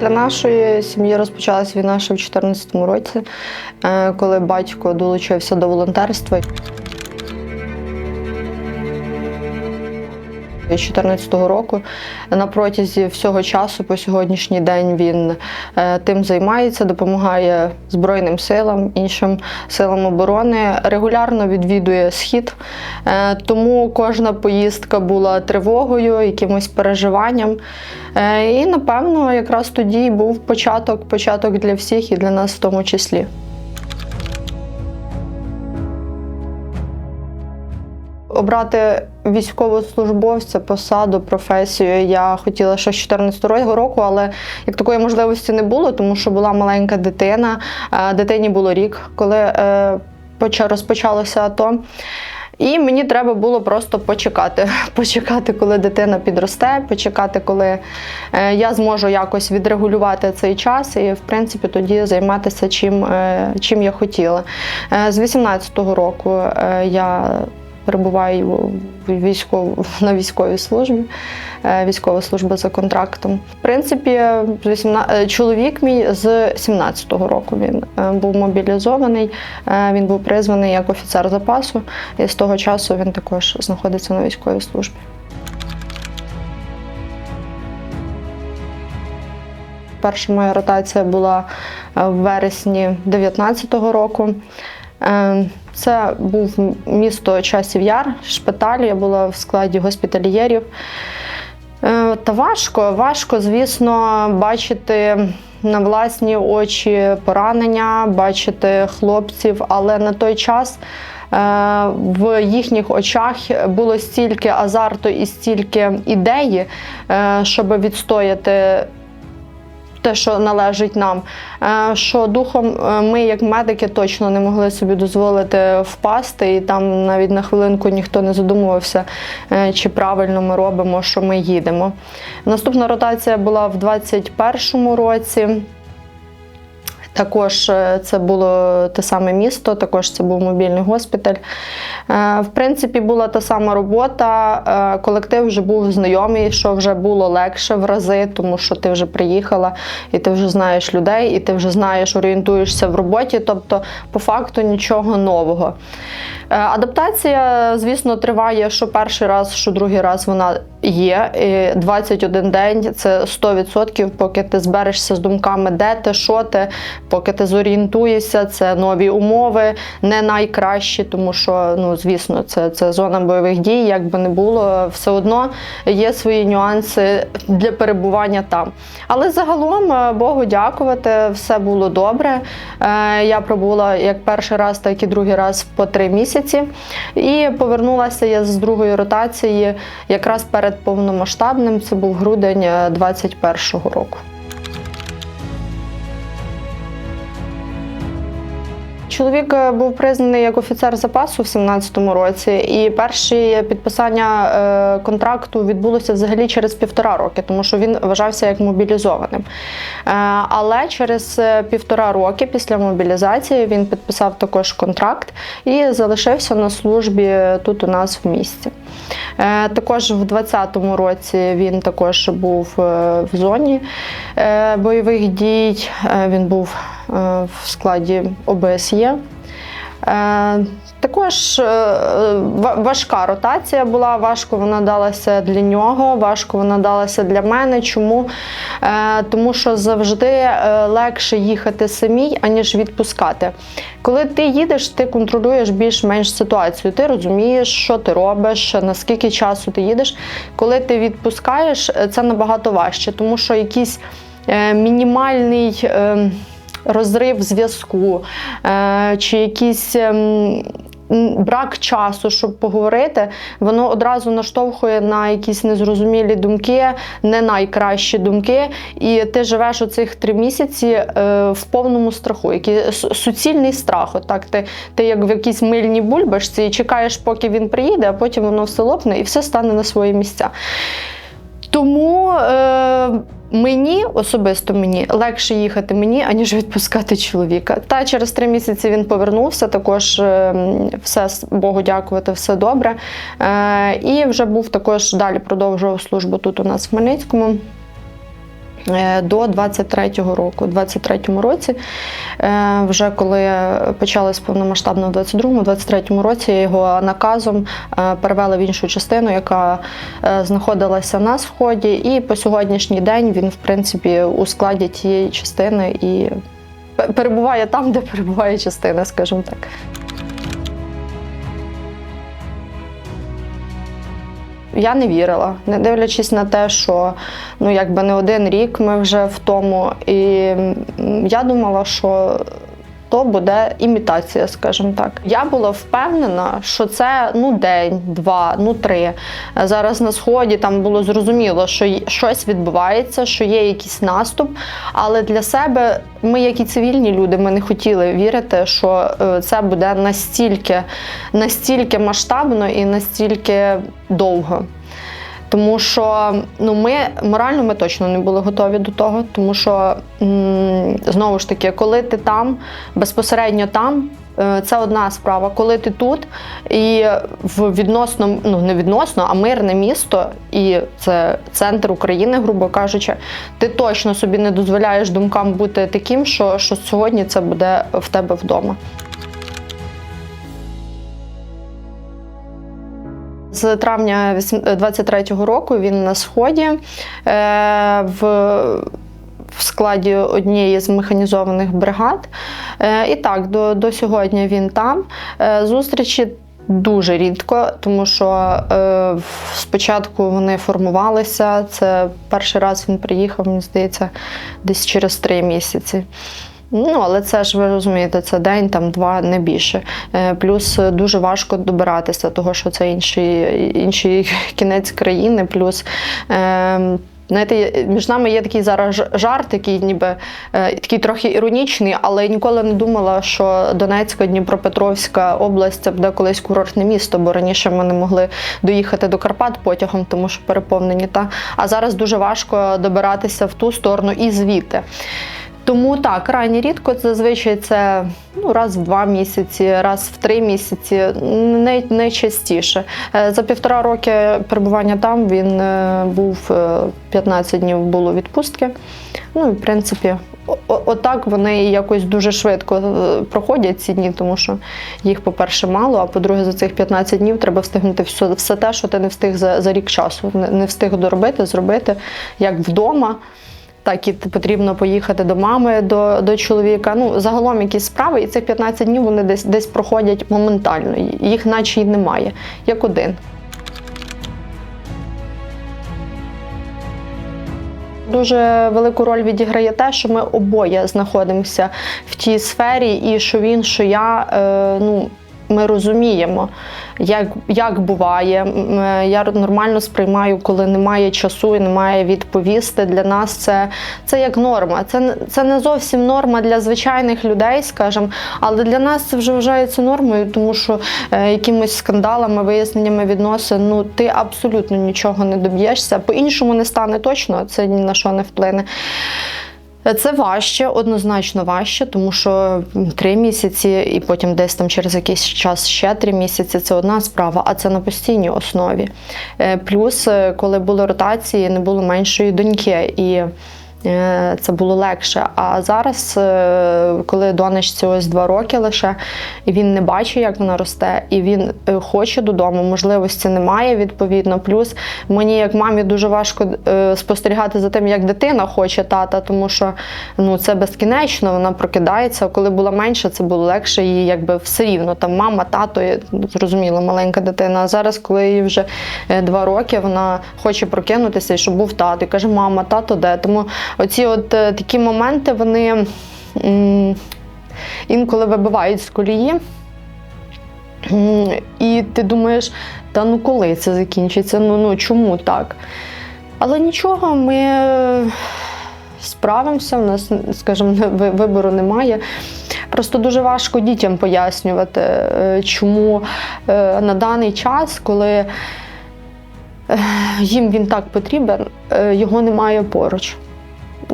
Для нашої сім'ї розпочалась війна ще в 2014 році, е, коли батько долучився до волонтерства. 2014 року на протязі всього часу по сьогоднішній день він е, тим займається, допомагає Збройним силам, іншим силам оборони. Регулярно відвідує схід, Е, тому кожна поїздка була тривогою, якимось переживанням. Е, І напевно, якраз тоді був початок, початок для всіх і для нас в тому числі. Обрати військовослужбовця, посаду, професію я хотіла ще з 14 року, але як такої можливості не було, тому що була маленька дитина. Е, Дитині було рік, коли е, розпочалося АТО. І мені треба було просто почекати. Почекати, коли дитина підросте, почекати, коли е, я зможу якось відрегулювати цей час і, в принципі, тоді займатися чим, чим я хотіла. З 18-го року я перебуваю в військов... на військовій службі, е, військова служба за контрактом. В принципі, з 18... е, чоловік мій з 17-го року він е, був мобілізований, він був призваний як офіцер запасу, і з того часу він також знаходиться на військовій службі. Перша моя ротація була в вересні 19-го року. Е, Це був місто Часів Яр, шпиталь. Я була в складі госпітальєрів. Е, Та важко, важко, звісно, бачити на власні очі поранення, бачити хлопців, але на той час. е, В їхніх очах було стільки азарту і стільки ідеї, щоб відстояти те, що належить нам. Е, Що духом е, ми, як медики, точно не могли собі дозволити впасти, і там навіть на хвилинку ніхто не задумувався, е, чи правильно ми робимо, що ми їдемо. Наступна ротація була в 2021 році. Також е, це було те саме місто, також це був мобільний госпіталь. Е, В принципі, була та сама робота. е, Колектив вже був знайомий, що вже було легше в рази, тому що ти вже приїхала і ти вже знаєш людей, і ти вже знаєш, орієнтуєшся в роботі. Тобто, по факту нічого нового. Адаптація, звісно, триває що перший раз, що другий раз вона є. І 21 день це 100%, поки ти зберешся з думками, де ти, що ти, поки ти зорієнтуєшся, це нові умови, не найкращі, тому що, ну, звісно, це, це зона бойових дій, як би не було, все одно є свої нюанси для перебування там. Але загалом, е, Богу дякувати, все було добре. Е, Я пробула як перший раз, так і другий раз по три місяці. І повернулася я з другої ротації якраз перед повномасштабним. Це був грудень 2021 року. Чоловік е, був признаний як офіцер запасу в 17-му році, і перші підписання е, контракту відбулося взагалі через півтора роки, тому що він вважався як мобілізованим. Е, Але через півтора роки після мобілізації він підписав також контракт і залишився на службі тут у нас в місті. Також в 20-му році він також був в зоні бойових дій. Він був в складі ОБСЄ. Е, Також е, важка ротація була, важко вона далася для нього, важко вона далася для мене. Чому? Е, Тому що завжди е, легше їхати самій, аніж відпускати. Коли ти їдеш, ти контролюєш більш-менш ситуацію. Ти розумієш, що ти робиш, наскільки часу ти їдеш. Коли ти відпускаєш, е, це набагато важче, тому що якийсь е, мінімальний. Розрив зв'язку е, чи якийсь ем, брак часу, щоб поговорити, воно одразу наштовхує на якісь незрозумілі думки, не найкращі думки. І ти живеш оцих три місяці е, в повному страху, який суцільний страх. Отак ти, ти як в якійсь мильній бульбашці і чекаєш, поки він приїде, а потім воно все лопне і все стане на свої місця. Тому е, мені особисто мені легше їхати мені, аніж відпускати чоловіка. Та через три місяці він повернувся. Також е, все Богу дякувати, все добре. Е, і вже був також далі продовжував службу тут у нас в Хмельницькому. Е, до 23-го року. У 23-му році, е, вже коли почалось повномасштабно в 22-му, 23-му році його наказом е, перевели в іншу частину, яка знаходилася на сході, і по сьогоднішній день він, в принципі, у складі тієї частини і перебуває там, де перебуває частина, скажімо так. Я не вірила, не дивлячись на те, що ну якби не один рік ми вже в тому. І я думала, що то буде імітація, скажімо так. Я була впевнена, що це ну день, два, ну три. Зараз на сході там було зрозуміло, що щось відбувається, що є якийсь наступ. Але для себе ми, як і цивільні люди, ми не хотіли вірити, що е, це буде настільки, настільки масштабно і настільки довго. Тому що ну, ми морально ми точно не були готові до того, тому що знову ж таки, коли ти там, безпосередньо там. е, Це одна справа, коли ти тут і в відносно, ну не відносно, а мирне місто, і це центр України, грубо кажучи, ти точно собі не дозволяєш думкам бути таким, що, що сьогодні це буде в тебе вдома. З травня 23-го року він на сході е, в, в складі однієї з механізованих бригад. Е, і так, до, до сьогодні він там. Е, зустрічі дуже рідко, тому що е, спочатку вони формувалися. Це перший раз він приїхав, мені здається, десь через три місяці. Ну, але це ж ви розумієте, це день, там два, не більше. Е, Плюс е, дуже важко добиратися, того що це інший, інший кінець країни. Плюс е, знаєте, між нами є такий зараз жарт, який ніби такий трохи іронічний, але ніколи не думала, що Донецька, Дніпропетровська область це буде колись курортне місто, бо раніше ми не могли доїхати до Карпат потягом, тому що переповнені. Та а зараз дуже важко добиратися в ту сторону і звідти. Тому так, крайні рідко зазвичай це ну, раз в два місяці, раз в три місяці, не, не. Е, За півтора роки перебування там він е, був е, 15 днів було відпустки. Ну і в принципі, отак вони якось дуже швидко е, проходять ці дні, тому що їх, по-перше, мало, а по-друге, за цих 15 днів треба встигнути все, все те, що ти не встиг за, за рік часу. Не, не встиг доробити, зробити як вдома так і потрібно поїхати до мами, до, до чоловіка. Ну, загалом якісь справи, і цих 15 днів вони десь десь проходять моментально. Їх наче й немає, як один. Дуже велику роль відіграє те, що ми обоє знаходимося в тій сфері, і що він, що я, е, ну. Ми розуміємо, як, як буває. Я нормально сприймаю, коли немає часу і немає відповісти. Для нас це, це як норма. Це, це не зовсім норма для звичайних людей, скажімо, але для нас це вже вважається нормою, тому що е, якимось скандалами, виясненнями відносин, ну ти абсолютно нічого не доб'єшся. По-іншому не стане точно, це ні на що не вплине. Це важче, однозначно важче, тому що три місяці, і потім десь там через якийсь час ще три місяці це одна справа, а це на постійній основі. Е, Плюс, е, коли були ротації, не було меншої доньки, і це було легше. А зараз, е, коли донечці ось два роки лише, і він не бачить, як вона росте, і він е, хоче додому, можливості немає відповідно. Плюс мені, як мамі, дуже важко е, спостерігати за тим, як дитина хоче тата, тому що ну це безкінечно, вона прокидається. Коли була менша, це було легше, їй якби все рівно. Там мама, тато, ну, зрозуміло, маленька дитина. А зараз, коли їй вже е, два роки, вона хоче прокинутися, і щоб був тато. І каже, мама, тато де? Тому оці от е, такі моменти, вони інколи вибивають з колії. І ти думаєш, та ну коли це закінчиться? Ну, ну чому так? Але нічого, ми е, справимося, у нас, скажімо, ви- вибору немає. Просто дуже важко дітям пояснювати, е, чому на даний час, коли їм він так потрібен, його немає поруч.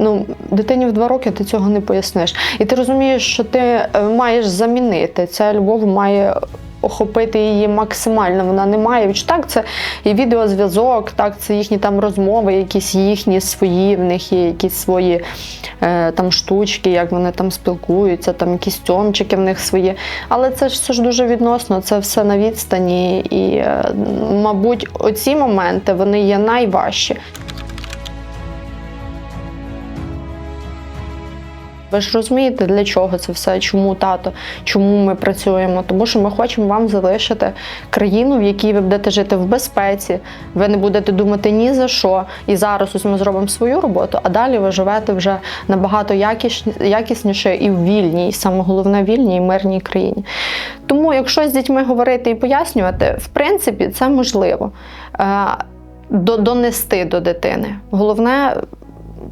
Ну, дитині в два роки ти цього не поясниш. І ти розумієш, що ти е, маєш замінити. Ця любов має охопити її максимально. Вона не має. Так, це і відеозв'язок, так, це їхні там розмови, якісь їхні свої, в них є якісь свої е, там штучки, як вони там спілкуються, там якісь тьомчики в них свої. Але це ж все ж дуже відносно, це все на відстані. І, е, мабуть, оці моменти вони є найважчі. Ви ж розумієте, для чого це все, чому тато, чому ми працюємо? Тому що ми хочемо вам залишити країну, в якій ви будете жити в безпеці, ви не будете думати ні за що. І зараз ось ми зробимо свою роботу, а далі ви живете вже набагато якісніше і в вільній, саме головне вільній і мирній країні. Тому, якщо з дітьми говорити і пояснювати, в принципі, це можливо. Е, Донести до дитини. Головне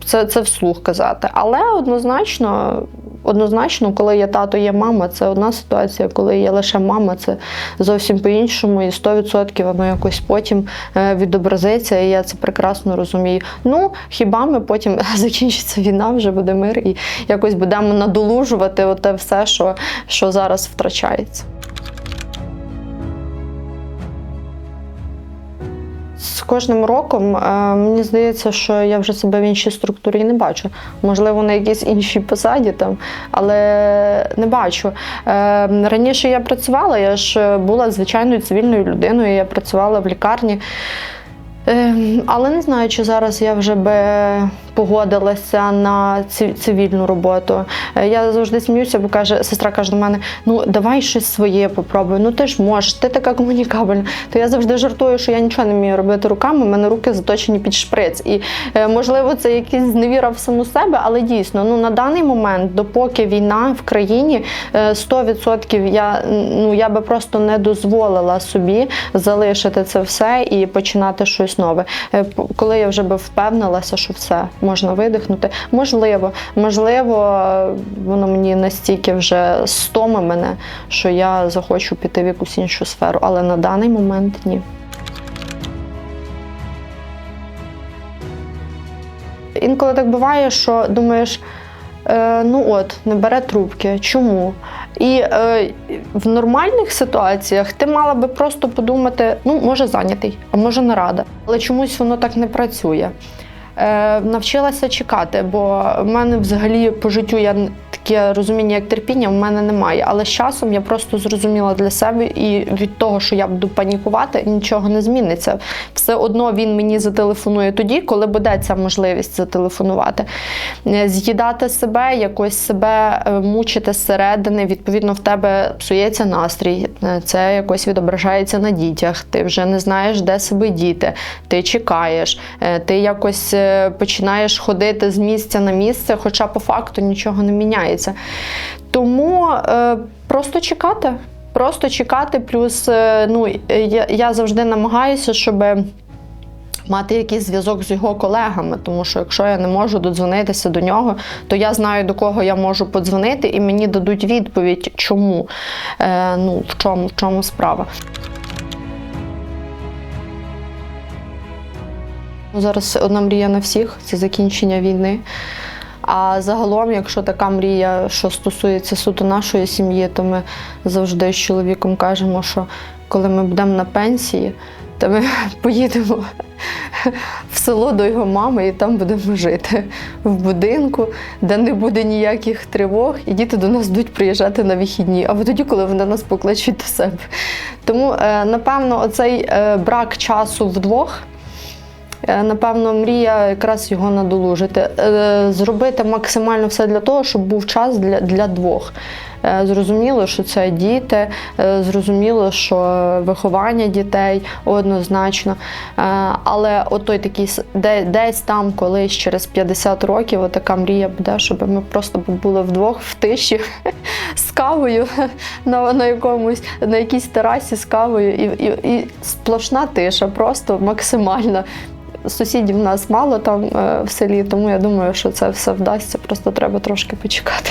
це, це вслух казати. Але однозначно, однозначно, коли є тато, є мама, це одна ситуація. Коли є лише мама, це зовсім по-іншому, і 100% воно якось потім е, відобразиться, і я це прекрасно розумію. Ну, хіба ми потім закінчиться війна, вже буде мир, і якось будемо надолужувати те все, що, що зараз втрачається. Кожним роком е, мені здається, що я вже себе в іншій структурі не бачу. Можливо, на якійсь іншій посаді там, але не бачу. Е, Раніше я працювала, я ж була звичайною цивільною людиною, я працювала в лікарні. Е, Але не знаю, чи зараз я вже би погодилася на цивільну роботу. Е, Я завжди сміюся, бо каже, сестра каже до мене: ну давай щось своє попробуй. Ну ти ж можеш, ти така комунікабельна. То я завжди жартую, що я нічого не вмію робити руками, у мене руки заточені під шприц. І е, можливо, це якийсь зневіра в саму себе, але дійсно, ну на даний момент, допоки війна в країні, е, 100% я, ну, я би просто не дозволила собі залишити це все і починати щось нове. Е, Коли я вже би впевнилася, що все можна видихнути, можливо, можливо, воно мені настільки вже стоме мене, що я захочу піти в якусь іншу сферу, але на даний момент ні. Інколи так буває, що думаєш, е, ну от, не бере трубки. Чому? І е, в нормальних ситуаціях ти мала би просто подумати: ну, може, зайнятий, а може нарада. Але чомусь воно так не працює. Е, навчилася чекати, бо в мене взагалі по життю я таке розуміння, як терпіння, в мене немає. Але з часом я просто зрозуміла для себе, і від того, що я буду панікувати, нічого не зміниться. Все одно він мені зателефонує тоді, коли буде ця можливість зателефонувати. Е, З'їдати себе, якось себе е, мучити зсередини, відповідно, в тебе псується настрій. Е, Це якось відображається на дітях. Ти вже не знаєш, де себе діти, ти чекаєш, ти якось починаєш ходити з місця на місце, хоча по факту нічого не міняється. Тому е, просто чекати. Просто чекати, плюс е, ну, я, я завжди намагаюся, щоб мати якийсь зв'язок з його колегами, тому що якщо я не можу додзвонитися до нього, то я знаю, до кого я можу подзвонити, і мені дадуть відповідь, чому, е, ну, в чому, в чому справа. Зараз одна мрія на всіх це закінчення війни. А загалом, якщо така мрія, що стосується суто нашої сім'ї, то ми завжди з чоловіком кажемо, що коли ми будемо на пенсії, то ми поїдемо в село до його мами і там будемо жити в будинку, де не буде ніяких тривог, і діти до нас будуть приїжджати на вихідні, або тоді, коли вони нас покличуть до себе. Тому, е, напевно, оцей е, брак часу вдвох. Е, Напевно, мрія якраз його надолужити. Е, Зробити максимально все для того, щоб був час для, для двох. Е, Зрозуміло, що це діти, зрозуміло, що виховання дітей однозначно. Але отой такий десь там, колись через 50 років, така мрія буде, щоб ми просто були вдвох в тиші з кавою на, на якомусь на якійсь терасі з кавою, і, і, і сплошна тиша, просто максимальна. Сусідів у нас мало там е, в селі, тому я думаю, що це все вдасться. Просто треба трошки почекати.